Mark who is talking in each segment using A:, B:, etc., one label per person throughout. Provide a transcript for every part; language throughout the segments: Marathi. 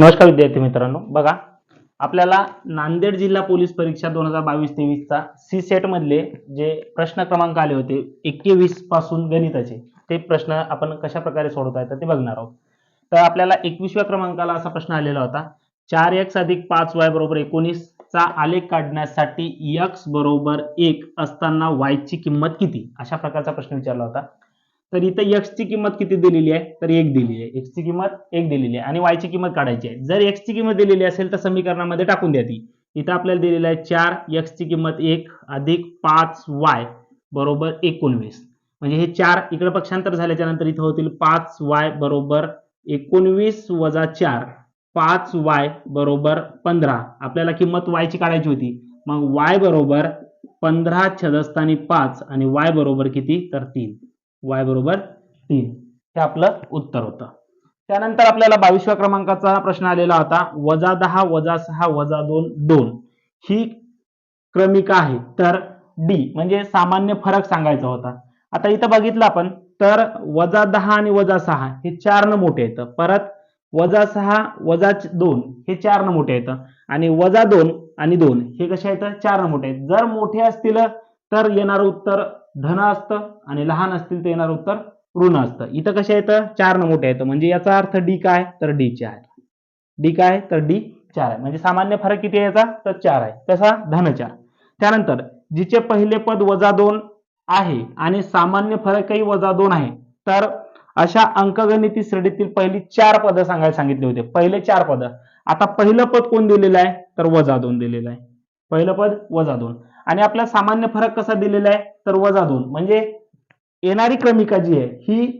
A: नमस्कार विद्यार्थी मित्रांनो. बघा आपल्याला नांदेड जिल्हा पोलीस परीक्षा दोन हजार बावीस तेवीसचा सी सेट मधले जे प्रश्न क्रमांक आले होते एकवीसपासून गणिताचे ते प्रश्न आपण कशा प्रकारे सोडवता येतात ते बघणार आहोत. तर आपल्याला एकवीसव्या क्रमांकाला असा प्रश्न आलेला होता चार एक्स अधिक पाच वाय बरोबर एकोणीस चा आलेख काढण्यासाठी यक्स बरोबर एक असताना वायची ची किंमत किती? अशा प्रकारचा प्रश्न विचारला होता. तर इथं एक्सची ची किंमत किती दिलेली आहे? तर एक दिलेली आहे. एक्सची ची किंमत एक दिलेली आहे. आणि वायची ची किंमत काढायची आहे. जर एक्सची ची किंमत दिलेली असेल तर समीकरणामध्ये टाकून द्या ती. इथं आपल्याला दिलेलं आहे चार. एक्सची ची किंमत एक अधिक पाच वाय बरोबर एकोणवीस. म्हणजे हे चार इकडे पक्षांतर झाल्याच्यानंतर इथं होतील पाच वाय बरोबर एकोणवीस वजा चार. पाच वाय बरोबर पंधरा. आपल्याला किंमत वायची काढायची होती. मग वाय बरोबर पंधरा छदस्थानी पाच आणि वाय बरोबर किती? तर तीन. वाय बरोबर तीन. हे आपलं उत्तर होतं. त्यानंतर आपल्याला बावीसव्या क्रमांकाचा प्रश्न आलेला होता. वजा दहा वजा सहा वजा दोन दोन. ही क्रमिका आहे. तर डी म्हणजे सामान्य फरक सांगायचा होता. आता इथं बघितलं आपण तर वजा दहा आणि वजा सहा हे चार न मोठे येतं परत वजा सहा वजा दोन हे चार न मोठे येतं आणि वजा दोन आणि दोन हे कसे येतं चार न मोठे आहेत. जर मोठे असतील तर येणारं उत्तर धन असतं आणि लहान असतील तर येणार उत्तर ऋण असतं. इथं कशा येतं चार न मोठे येतं म्हणजे याचा अर्थ डी काय? तर डी चार डी काय? तर डी चार आहे. म्हणजे सामान्य फरक किती आहे याचा? तर चार आहे. कसा? धन चार. त्यानंतर जिचे पहिले पद वजा दोन आहे आणि सामान्य फरकही वजा दोन आहे. तर अशा अंकगणिती श्रेणीतील पहिली चार पदं सांगायला सांगितले होते. पहिले चार पद. आता पहिलं पद कोण दिलेलं आहे? तर वजा दोन दिलेलं आहे. पहिलं पद वजा दोन. आणि आपला सामान्य फरक कसा दिलेला आहे? तर वजा दोन. म्हणजे येणारी क्रमिका जी आहे ही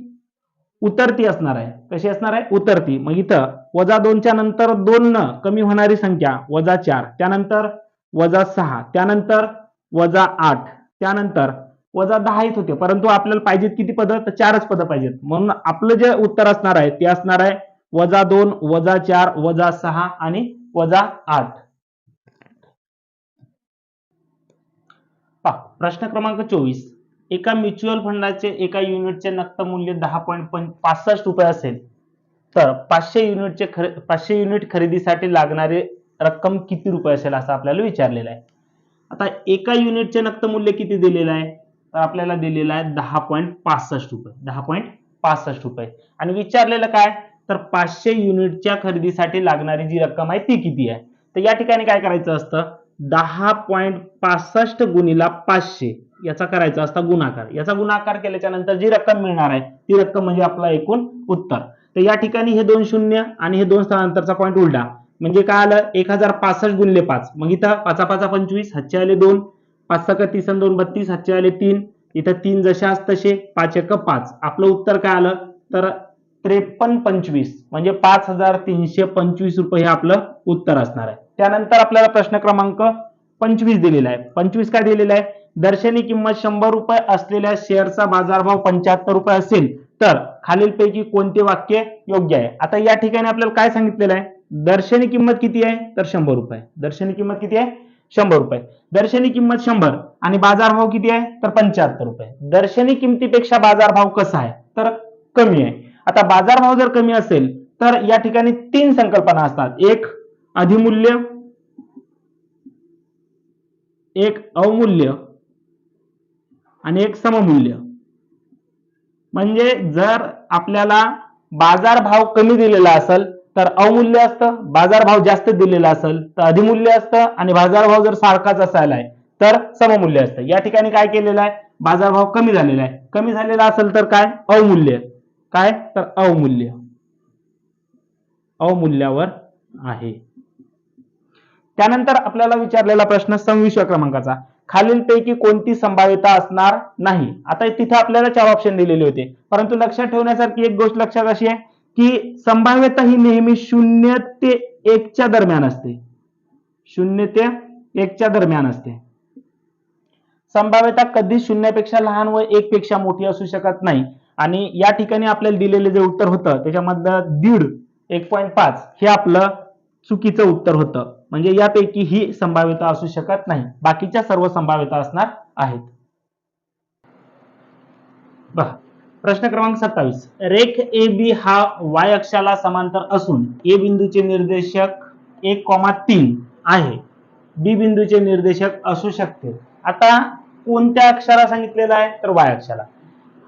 A: उतरती असणार आहे. कशी असणार आहे? उतरती. मग इथं वजा दोनच्या नंतर दोन न कमी होणारी संख्या वजा चार. त्यानंतर वजा सहा. त्यानंतर वजा आठ. त्यानंतर वजा दहा येत होते. परंतु आपल्याला पाहिजेत किती पदं? तर चारच पदं पाहिजेत. म्हणून आपलं जे उत्तर असणार आहे ते असणार आहे वजा दोन वजा चार वजा सहा आणि वजा आठ. पहा, प्रश्न क्रमांक चोवीस. एका म्युच्युअल फंडाचे एका युनिटचे नक्त मूल्य दहा पॉईंट पासष्ट रुपये असेल. तर पाचशे युनिटचे खरे पाचशे युनिट खरेदीसाठी लागणारी रक्कम किती रुपये असेल असं आपल्याला विचारलेलं आहे. आता एका युनिटचे नक्त मूल्य किती दिलेलं आहे? तर आपल्याला दिलेलं आहे दहा पॉईंट पासष्ट रुपये. दहा पॉईंट पासष्ट रुपये. आणि विचारलेलं काय? तर पाचशे युनिटच्या खरेदीसाठी लागणारी जी रक्कम आहे ती किती आहे? तर या ठिकाणी काय करायचं असतं? दहा पॉईंट पासष्ट गुणीला पाचशे. याचा करायचा असता गुणाकार. याचा गुणाकार केल्याच्यानंतर जी रक्कम मिळणार आहे ती रक्कम म्हणजे आपला एकूण उत्तर. तर या ठिकाणी हे दोन शून्य आणि हे दोन स्थानांतरचा पॉईंट उलटा. म्हणजे काय आलं? एक हजार पासष्ट गुणले पाच. मग इथं पाचा पाचा पंचवीस हातचे आले दोन. पाच सक तीस आणि दोन बत्तीस हातचे आले तीन. इथं तीन जशाच तसे पाच एक पाच. आपलं उत्तर काय आलं? तर त्रेपन्न पंचवीस म्हणजे पाच हजार तीनशे पंचवीस रुपये हे आपलं उत्तर असणार आहे. त्यानंतर आपल्याला प्रश्न क्रमांक पंचवीस दिलेला आहे. पंचवीस काय दिलेला आहे? दर्शनी किंमत शंभर रुपये असलेल्या शेअरचा बाजारभाव पंच्याहत्तर रुपये असेल तर खालीलपैकी कोणते वाक्य योग्य आहे? आता या ठिकाणी आपल्याला काय सांगितलेलं आहे? दर्शनी किंमत किती आहे? तर शंभर रुपये. दर्शनी किंमत किती आहे? शंभर रुपये. दर्शनी किंमत शंभर आणि बाजारभाव किती आहे? तर पंच्याहत्तर रुपये. दर्शनी किमतीपेक्षा बाजारभाव कसा आहे? तर कमी आहे. आता बाजारभाव जर कमी असेल तर या ठिकाणी तीन संकल्पना असतात. एक अधिमूल्य. एक अवमूल्य. आणि एक सममूल्य. म्हणजे जर आपल्याला बाजारभाव कमी दिलेला असेल तर अवमूल्य असतं. बाजारभाव जास्त दिलेला असेल तर अधिमूल्य असतं. आणि बाजारभाव जर सारखाच असायला आहे तर सममूल्य असतं. या ठिकाणी काय केलेलं आहे? बाजारभाव कमी झालेला आहे. कमी झालेला असेल तर काय? अवमूल्य. काय? तर अवमूल्य. अवमूल्यावर आहे. त्यानंतर आपल्याला विचारलेला प्रश्न संविश्व क्रमांकाचा. खालीलपैकी कोणती संभाव्यता असणार नाही? आता तिथे आपल्याला चार ऑप्शन दिलेले होते. परंतु लक्षात ठेवण्यासारखी एक गोष्ट लक्षात अशी आहे की संभाव्यता ही नेहमी शून्य ते एकच्या दरम्यान असते. शून्य ते एकच्या दरम्यान असते. संभाव्यता कधी शून्यापेक्षा लहान व एक पेक्षा मोठी असू शकत नाही. आणि या ठिकाणी आपल्याला दिलेले जे उत्तर होतं त्याच्यामधलं दीड एक पॉईंट पाच हे आपलं चुकीचं उत्तर होतं. म्हणजे यापैकी ही संभाव्यता असू शकत नाही. बाकीच्या सर्व संभाव्यता असणार आहेत. बघा प्रश्न क्रमांक सत्तावीस. रेख ए बी हा वाय अक्षाला समांतर असून ए बिंदूचे निर्देशक एक कॉमा तीन आहे. बी बिंदूचे निर्देशक असू शकते. आता कोणत्या अक्षराला सांगितलेलं आहे? तर वाय अक्षाला.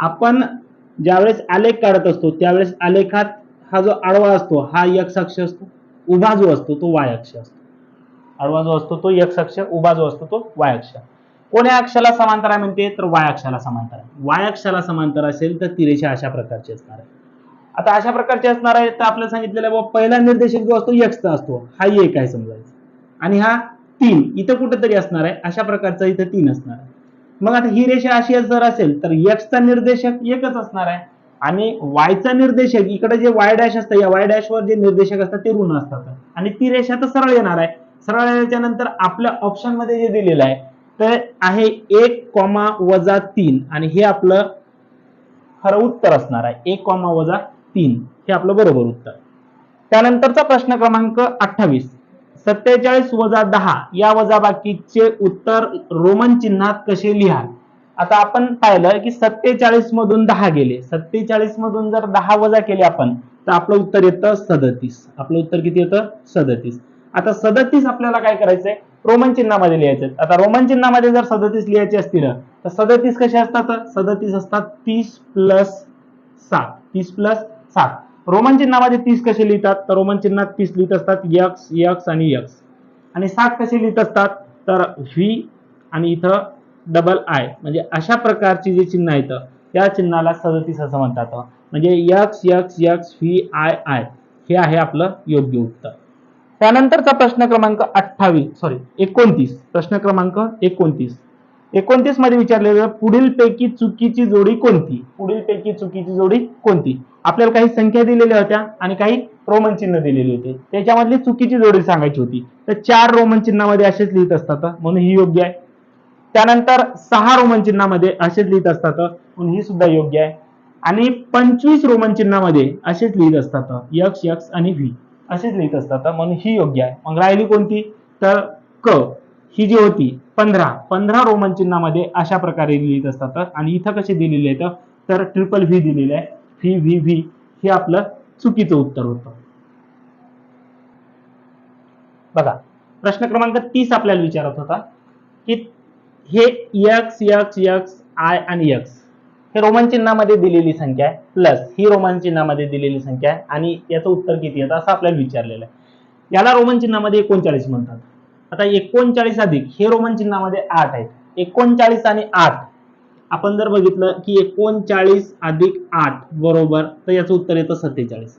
A: आपण ज्यावेळेस आलेख काढत असतो त्यावेळेस आलेखात हा जो आडवा असतो हा यक्ष अक्ष असतो उभा जो असतो तो वाय अक्ष असतो. आडवा जो असतो तो यक्ष अक्ष उभा जो असतो तो वाय अक्ष कोण्या अक्षाला समांतर आहे म्हणते? तर वाय अक्षाला समांतर आहे. वाय अक्षाला समांतर असेल तर ती रेषा अशा प्रकारची असणार आहे. आता अशा प्रकारची असणार आहे तर आपल्याला सांगितलेलं आहे बाबा पहिला निर्देशक जो असतो यक्सचा असतो. हा एक आहे समजायचा. आणि हा तीन इथं कुठेतरी असणार आहे. अशा प्रकारचा इथं तीन असणार आहे. मग आता ही रेषा अशी जर असेल तर एक्सचा निर्देशक एकच असणार आहे. आणि वायचा निर्देशक इकडे जे वाय डॅश असतं या वाय डॅश वर जे निर्देशक असतात ते ऋण असतात. आणि ती रेषा तर सरळ येणार आहे. सरळ येण्याच्या नंतर आपल्या ऑप्शनमध्ये जे दिलेलं आहे तर आहे एक कॉमा वजा तीन. आणि हे आपलं खरं उत्तर असणार आहे. एक कॉमा वजा तीन. हे आपलं बरोबर उत्तर. त्यानंतरचा प्रश्न क्रमांक अठ्ठावीस. सत्तेचाळीस वजा दहा या वजाबाकीचे उत्तर रोमन चिन्हात कसे लिहाल? आता आपण पाहिलं की सत्तेचाळीस मधून दहा गेले. सत्तेचाळीस मधून जर दहा वजा केले आपण तर आपलं उत्तर येतं सदतीस. आपलं उत्तर किती येतं? सदतीस. आता सदतीस आपल्याला काय करायचंय? रोमन चिन्हामध्ये लिहायचे आता रोमन चिन्हामध्ये जर सदतीस लिहायचे असतील तर सदतीस कसे असतात? सदतीस असतात तीस प्लस सात. तीस प्लस सात. रोमन चिन्हामध्ये तीस कसे लिहितात? तर रोमन चिन्हात तीस लिहित असतात. यक्स यक्स आणि यक्स आणि सात कसे लिहित असतात? तर व्ही आणि इथं डबल आय म्हणजे अशा प्रकारची जी चिन्ह आहेत त्या चिन्हाला सदतीस असं म्हणतात. म्हणजे X X X V I I. हे आहे आपलं योग्य उत्तर. त्यानंतरचा प्रश्न क्रमांक अठ्ठावीस. सॉरी एकोणतीस. प्रश्न क्रमांक एकोणतीस. एकोणतीसमध्ये विचारलेलं पुढील पैकी चुकीची जोडी कोणती? पुढील पैकी चुकीची जोडी कोणती? आपल्याला काही संख्या दिलेल्या होत्या आणि काही रोमन चिन्ह दिलेली होती. त्याच्यामधली चुकीची जोडी सांगायची होती. तर चार रोमन चिन्हामध्ये असेच लिहित असतात म्हणून ही योग्य आहे. त्यानंतर सहा रोमन चिन्हामध्ये असेच लिहित असतात म्हणून ही सुद्धा योग्य आहे. आणि पंचवीस रोमन चिन्हामध्ये असेच लिहित असतात यक्स यक्स आणि व्ही. असेच लिहित असतात म्हणून ही योग्य आहे. मग राहिली कोणती? तर क. ही जी होती पंधरा. पंधरा रोमन चिन्हामध्ये अशा प्रकारे लिहित असतात. आणि इथं कसे दिलेले आहेत? तर ट्रिपल व्ही दिलेली आहे. व्ही व्ही व्ही हे आपलं चुकीचं उत्तर होतं. बघा प्रश्न क्रमांक तीस आपल्याला विचारत होता की हे यक्स यक्स यक्स आय आणि यक्स हे रोमन चिन्हामध्ये दिलेली संख्या आहे प्लस ही रोमन चिन्हामध्ये दिलेली संख्या आहे आणि याचं उत्तर किती येतं असं आपल्याला विचारलेलं आहे. याला रोमन चिन्हामध्ये एकोणचाळीस म्हणतात. आता एकोणचाळीस अधिक हे रोमन चिन्हामध्ये आठ आहेत. एकोणचाळीस आणि आठ आपण जर बघितलं की एकोणचाळीस अधिक आठ बरोबर तर याचं उत्तर येतं सत्तेचाळीस.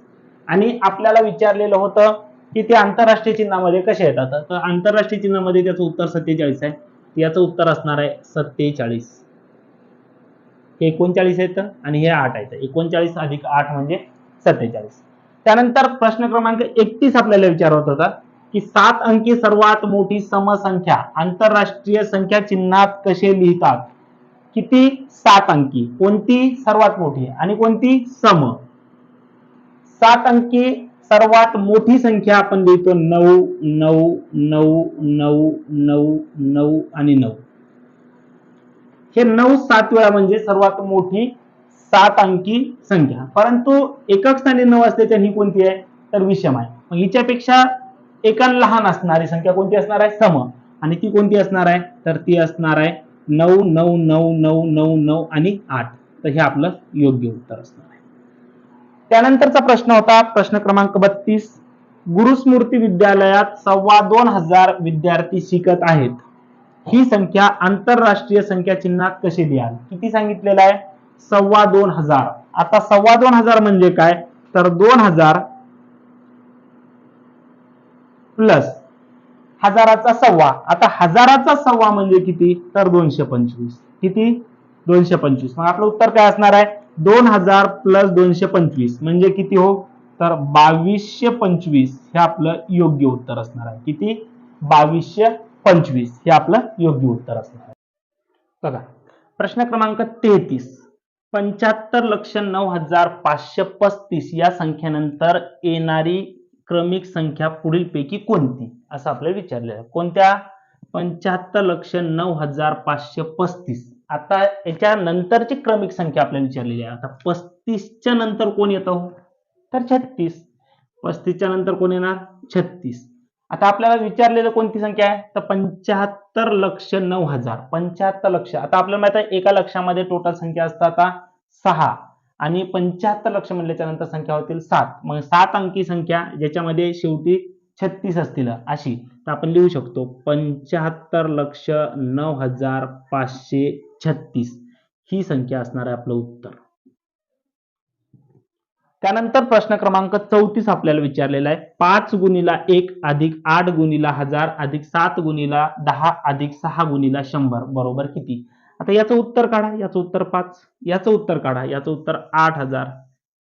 A: आणि आपल्याला विचारलेलं होतं की ते आंतरराष्ट्रीय चिन्हामध्ये कसे येतात? तर आंतरराष्ट्रीय चिन्हामध्ये त्याचं उत्तर सत्तेचाळीस आहे. याचं उत्तर असणार आहे सत्तेचाळीस. हे एकोणचाळीस येतं आणि हे आठ आहेत. एकोणचाळीस अधिक आठ म्हणजे सत्तेचाळीस. त्यानंतर प्रश्न क्रमांक एकतीस आपल्याला विचारत होता की सात अंकी सर्वात मोठी समसंख्या आंतरराष्ट्रीय संख्या चिन्हात कसे लिहितात? किती? सात अंकी. कोणती सर्वात मोठी? आणि कोणती? सम. सात अंकी सर्वात मोठी संख्या आपण लिहितो नऊ नऊ नऊ नऊ नऊ नऊ आणि नऊ. हे नऊ सात वेळा म्हणजे सर्वात मोठी सात अंकी संख्या. परंतु एकक स्थानी नऊ असल्याच्या ही कोणती आहे? तर विषम आहे. मग हिच्यापेक्षा एकान लहान असणारी संख्या कोणती असणार आहे? सम. आणि ती कोणती असणार आहे? तर ती असणार आहे नऊ नऊ नऊ नऊ नऊ नऊ आणि आठ. तर हे आपलं योग्य उत्तर असणार आहे. त्यानंतरचा प्रश्न होता प्रश्न क्रमांक बत्तीस. गुरुस्मृती विद्यालयात सव्वा दोन हजार विद्यार्थी शिकत आहेत. ही संख्या आंतरराष्ट्रीय संख्या चिन्हात कशी द्याल किती सांगितलेलं आहे? सव्वा दोन हजार. आता सव्वा दोन हजार म्हणजे काय? तर दोन हजार प्लस हजाराचा सव्वा. आता हजाराचा सव्वा म्हणजे किती? तर दोनशे पंचवीस. किती? दोनशे पंचवीस. मग आपलं उत्तर काय असणार आहे? दोन हजार प्लस दोनशे पंचवीस. म्हणजे किती हो? तर बावीसशे पंचवीस हे आपलं योग्य उत्तर असणार आहे. किती? बावीसशे पंचवीस हे आपलं योग्य उत्तर असणार आहे. बघा प्रश्न क्रमांक तेहतीस. पंच्याहत्तर लक्ष नऊ हजार पाचशे पस्तीस या संख्येनंतर येणारी क्रमिक संख्या पुढीलपैकी कोणती? असं आपल्याला विचारलेलं आहे. कोणत्या? पंच्याहत्तर लक्ष नऊ हजार पाचशे पस्तीस. आता याच्या नंतरची क्रमिक संख्या आपल्याला विचारलेली आहे. आता पस्तीसच्या नंतर कोण येतं हो? तर छत्तीस. पस्तीसच्या नंतर कोण येणार? छत्तीस. आता आपल्याला विचारलेलं कोणती संख्या आहे? तर पंच्याहत्तर लक्ष नऊ हजार. पंच्याहत्तर लक्ष. आता आपल्याला माहीत आहे एका लक्षामध्ये टोटल संख्या असतात आता सहा. आणि पंच्याहत्तर लक्ष म्हणल्याच्या नंतर संख्या होतील सात. मग सात अंकी संख्या ज्याच्यामध्ये शेवटी छत्तीस असतील अशी तर आपण लिहू शकतो पंच्याहत्तर लक्ष नऊ हजार पाचशे छत्तीस. ही संख्या असणार आहे आपलं उत्तर. त्यानंतर प्रश्न क्रमांक चौतीस आपल्याला विचारलेला आहे. पाच गुणीला एक अधिक आठ गुणीला हजार अधिक सात गुणीला दहा अधिक सहा गुणीला शंभर. बरोबर किती? आता याचं उत्तर काढा याचं उत्तर पाच याचं उत्तर काढा याचं उत्तर आठ हजार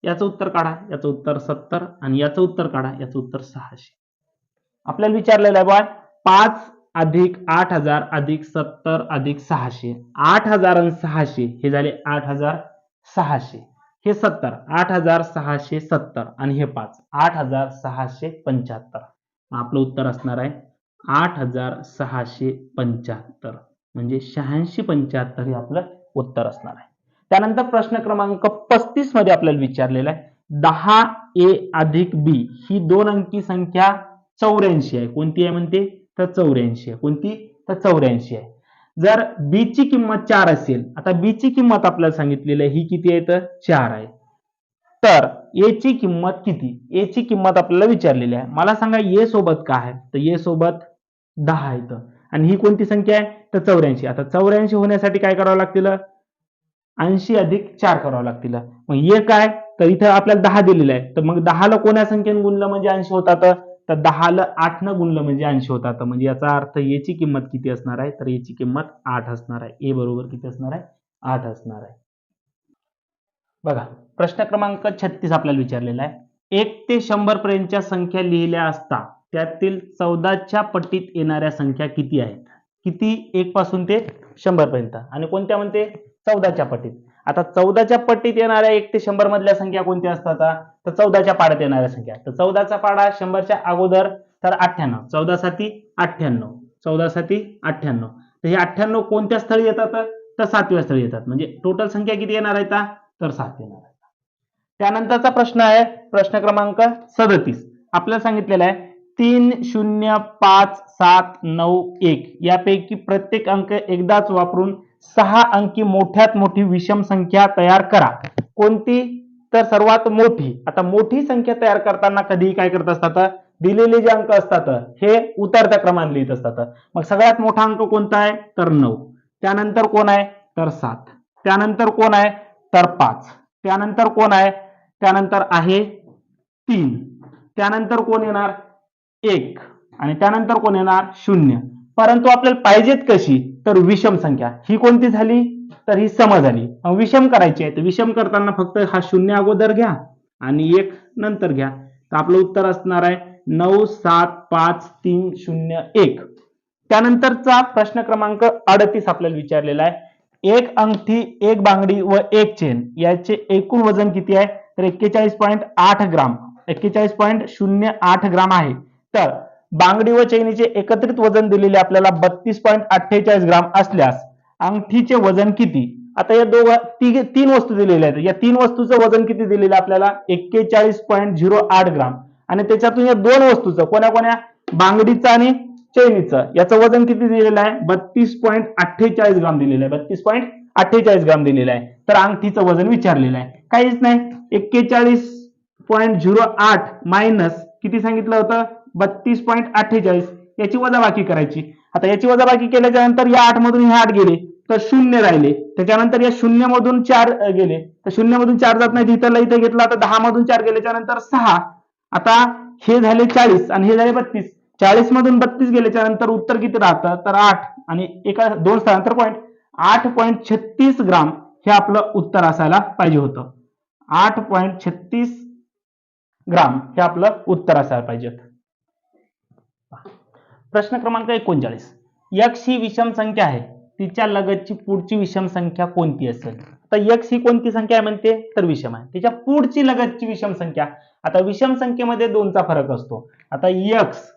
A: याचं उत्तर काढा याचं उत्तर सत्तर आणि याचं उत्तर काढा याचं उत्तर सहाशे. आपल्याला विचारलेलं आहे बा पाच अधिक आठ हजार अधिक सत्तर अधिक सहाशे. आठ हजार आणि सहाशे हे झाले आठ हजार सहाशे. हे सत्तर आठ हजार सहाशे सत्तर आणि हे पाच आठ हजार सहाशे पंच्याहत्तर. आपलं उत्तर असणार आहे आठ हजार सहाशे पंच्याहत्तर. म्हणजे शहाऐंशी पंच्याहत्तर हे आपलं उत्तर असणार आहे. त्यानंतर प्रश्न क्रमांक पस्तीसमध्ये आपल्याला विचारलेला आहे दहा ए अधिक बी ही दोन अंकी संख्या चौऱ्याऐंशी आहे. कोणती आहे म्हणते? तर चौऱ्याऐंशी आहे. कोणती? तर चौऱ्याऐंशी आहे. जर बी ची किंमत चार असेल आता बी ची किंमत आपल्याला सांगितलेली आहे ही किती आहे तर? चार आहे. तर ए ची किंमत किती? ए ची किंमत आपल्याला विचारलेली आहे. मला सांगा ए सोबत काय आहे? तर ए सोबत दहा आहे तर आणि ही कोणती संख्या आहे? तर चौऱ्याऐंशी. आता चौऱ्याऐंशी होण्यासाठी काय करावं लागतील? ऐंशी अधिक चार करावं लागतील. मग हे काय? तर इथं आपल्याला दहा दिलेलं आहे. तर मग दहाला कोण्या संख्येनं गुणलं म्हणजे ऐंशी होतात? तर दहाला आठ न गुणलं म्हणजे ऐंशी होतात. म्हणजे याचा अर्थ याची किंमत किती असणार आहे? तर याची किंमत आठ असणार आहे. ए बरोबर किती असणार आहे? आठ असणार आहे. बघा प्रश्न क्रमांक छत्तीस आपल्याला विचारलेला आहे. एक ते शंभर पर्यंतच्या संख्या लिहिल्या असता त्यातील चौदाच्या पट्टीत येणाऱ्या संख्या किती आहेत? किती? एक पासून ते शंभर पर्यंत. आणि कोणत्या म्हणते? चौदाच्या पट्टीत आता चौदाच्या पट्टीत येणाऱ्या एक ते शंभर मधल्या संख्या कोणत्या असतात तर चौदाच्या पाड्यात येणाऱ्या संख्या. तर चौदाचा पाडा शंभरच्या अगोदर तर अठ्ठ्याण्णव. चौदा साती अठ्ठ्याण्णव. चौदा साती अठ्ठ्याण्णव. तर हे अठ्ठ्याण्णव कोणत्या स्थळी येतात? तर सातव्या स्थळी येतात. म्हणजे टोटल संख्या किती येणार आहे तर सात येणार आहे त्यानंतरचा प्रश्न आहे प्रश्न क्रमांक सदतीस. आपल्याला सांगितलेला आहे तीन शून्य पाच सात नऊ एक. यापैकी प्रत्येक अंक एकदाच वापरून सहा अंकी मोठ्यात मोठी विषम संख्या तयार करा. कोणती? तर सर्वात मोठी. आता मोठी संख्या तयार करताना कधीही काय करत असतात? दिलेले जे अंक असतात हे उतरत्या क्रमाने लिहित असतात. मग सगळ्यात मोठा अंक कोणता आहे? तर नऊ. त्यानंतर कोण आहे? तर सात. त्यानंतर कोण आहे? तर पाच. त्यानंतर कोण आहे? त्यानंतर आहे तीन. त्यानंतर कोण येणार? एक. आणि त्यानंतर कोण येणार? शून्य. परंतु आपल्याला पाहिजेत कशी? तर विषम संख्या. ही कोणती झाली? तर ही सम झाली. विषम करायची आहे तर विषम करताना फक्त हा शून्य अगोदर घ्या आणि एक नंतर घ्या. तर आपलं उत्तर असणार आहे नऊ सात पाच तीन शून्य एक. त्यानंतरचा प्रश्न क्रमांक अडतीस आपल्याला विचारलेला आहे. एक अंगठी एक बांगडी व एक चेन याचे एकूण वजन किती आहे? तर एक्केचाळीस पॉईंट आठ ग्राम. एक्केचाळीस पॉईंट शून्य आठ ग्राम आहे. तर बांगडी व चैनीचे एकत्रित वजन दिलेले आपल्याला बत्तीस पॉईंट अठ्ठेचाळीस ग्राम असल्यास अंगठीचे वजन किती? आता या दोघ तिघ तीन वस्तू दिलेल्या आहेत. या तीन वस्तूचं वजन किती दिलेलं आहे आपल्याला? एक्केचाळीस पॉईंट झिरो आठ ग्राम. आणि त्याच्यातून या दोन वस्तूचं कोण्या कोण्या? बांगडीचं आणि चैनीचं. याचं वजन किती दिलेलं आहे? बत्तीस पॉईंट अठ्ठेचाळीस ग्राम दिलेलं आहे. बत्तीस पॉईंट अठ्ठेचाळीस ग्राम दिलेलं आहे. तर अंगठीचं वजन विचारलेलं आहे. काहीच नाही. एक्केचाळीस पॉईंट झिरो आठ मायनस किती सांगितलं होतं? बत्तीस पॉईंट अठ्ठेचाळीस याची वजाबाकी करायची. आता याची वजाबाकी केल्याच्यानंतर या आठ मधून हे आठ गेले तर शून्य राहिले. त्याच्यानंतर या शून्य मधून चार गेले. तर शून्य मधून चार जात नाही इथं इथं घेतला तर दहा मधून चार गेल्याच्यानंतर सहा. आता हे झाले चाळीस आणि हे झाले बत्तीस. चाळीस मधून बत्तीस गेल्याच्यानंतर उत्तर किती राहतं? तर आठ. आणि एका दोन स्थळांतर पॉईंट आठ पॉईंट छत्तीस ग्राम हे आपलं उत्तर असायला पाहिजे होतं. आठ पॉईंट छत्तीस ग्राम हे आपलं उत्तर असायला पाहिजे प्रश्न क्रमांक एकोणचाळीस. यक्स ही विषम संख्या आहे. तिच्या लगतची पुढची विषम संख्या कोणती असेल? तर यक्स ही कोणती संख्या आहे म्हणते? तर विषम आहे. तिच्या पुढची लगतची विषम संख्या. आता विषम संख्येमध्ये दोनचा फरक असतो. आता यक्स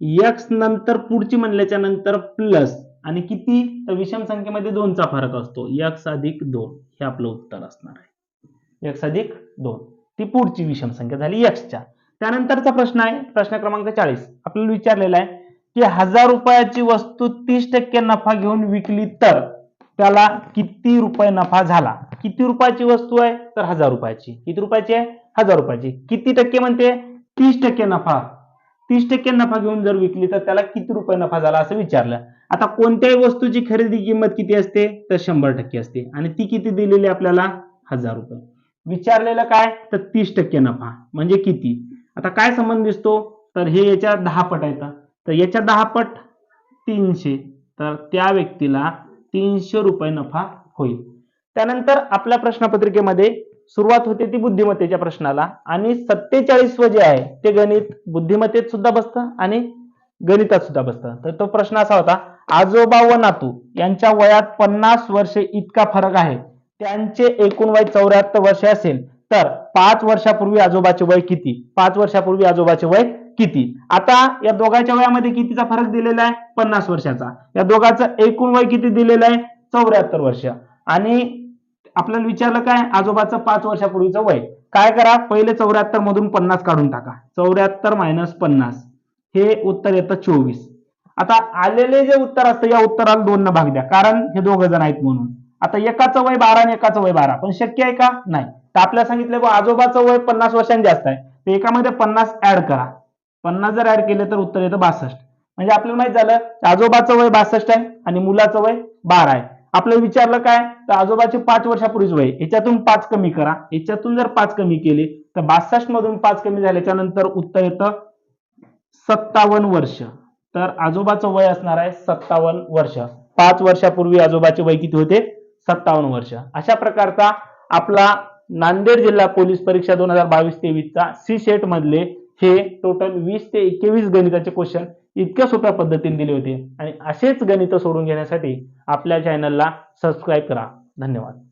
A: यक्स नंतर पुढची म्हणल्याच्या नंतर प्लस आणि किती? तर विषम संख्येमध्ये दोनचा फरक असतो. यक्ष अधिक दोन. हे आपलं उत्तर असणार आहे. यक्ष अधिक दोन. ती पुढची विषम संख्या झाली यक्षच्या त्यानंतरचा प्रश्न आहे. प्रश्न क्रमांक चाळीस. आपल्याला विचारलेला आहे की हजार रुपयाची वस्तू तीस टक्के नफा घेऊन विकली तर त्याला किती रुपये नफा झाला? किती रुपयाची वस्तू आहे? तर हजार रुपयाची. किती रुपयाची आहे? हजार रुपयाची. किती टक्के म्हणते? तीस टक्के नफा. तीस टक्के नफा घेऊन जर विकली तर त्याला किती रुपये नफा झाला असं विचारलं. आता कोणत्याही वस्तूची खरेदी किंमत किती असते? तर शंभर टक्के असते. आणि ती किती दिलेली आपल्याला? हजार रुपये. विचारलेलं काय? तर तीस टक्के नफा. म्हणजे किती? आता काय संबंध दिसतो? तर हे याच्या दहा पट आहेत. तर याच्या दहा पट तीनशे. तर त्या व्यक्तीला तीनशे रुपये नफा होईल. त्यानंतर आपल्या प्रश्नपत्रिकेमध्ये सुरुवात होते ती बुद्धिमत्तेच्या प्रश्नाला आणि सत्तेचाळीस जे आहे ते गणित बुद्धिमत्तेत सुद्धा बसतं आणि गणितात सुद्धा बसतं. तर तो प्रश्न असा होता आजोबा व नातू यांच्या वयात पन्नास वर्षे इतका फरक आहे. त्यांचे एकूण वय चौऱ्याहत्तर वर्षे असेल. तर पाच वर्षापूर्वी आजोबाचे वय किती? पाच वर्षापूर्वी आजोबाचे वय किती? आता या दोघांच्या वयामध्ये कितीचा फरक दिलेला आहे? पन्नास वर्षाचा. या दोघांचं एकूण वय किती दिलेलं आहे? चौऱ्याहत्तर वर्ष. आणि आपल्याला विचारलं काय? आजोबाचं पाच वर्षापूर्वीचं वय. काय करा? पहिले चौऱ्याहत्तर मधून पन्नास काढून टाका. चौऱ्याहत्तर मायनस पन्नास. हे उत्तर येतं चोवीस. आता आलेले जे उत्तर असतं या उत्तराला दोन न भाग द्या. कारण हे दोघ जण आहेत म्हणून. आता एकाचं वय बारा आणि एकाचं वय बारा. पण शक्य आहे का? नाही. तर आपल्याला सांगितलं आजोबाचं वय पन्नास वर्षांनी जास्त आहे. तर एकामध्ये पन्नास ऍड करा. पन्नास जर ऍड केले तर उत्तर येतं बासष्ट. म्हणजे आपल्याला माहीत झालं आजोबाचं वय बासष्ट आहे आणि मुलाचं वय बारा आहे. आपल्याला विचारलं काय? तर आजोबाचे पाच वर्षापूर्वीच वय याच्यातून पाच कमी करा. याच्यातून जर पाच कमी केले तर बासष्ट मधून पाच कमी झाल्याच्यानंतर उत्तर येतं सत्तावन्न वर्ष. तर आजोबाचं वय असणार आहे सत्तावन्न वर्ष. पाच वर्षापूर्वी आजोबाचे वय किती होते? सत्तावन्न वर्ष. अशा प्रकारचा आपला नांदेड जिल्हा पोलीस परीक्षा दोन हजार बावीस तेवीसचा सी सेट मधले हे टोटल वीस ते एकवीस गणिताचे क्वेश्चन इतक्या सोप्या पद्धतीने दिले होते. आणि असेच गणित सोडून घेण्यासाठी आपल्या चॅनलला सबस्क्राईब करा. धन्यवाद.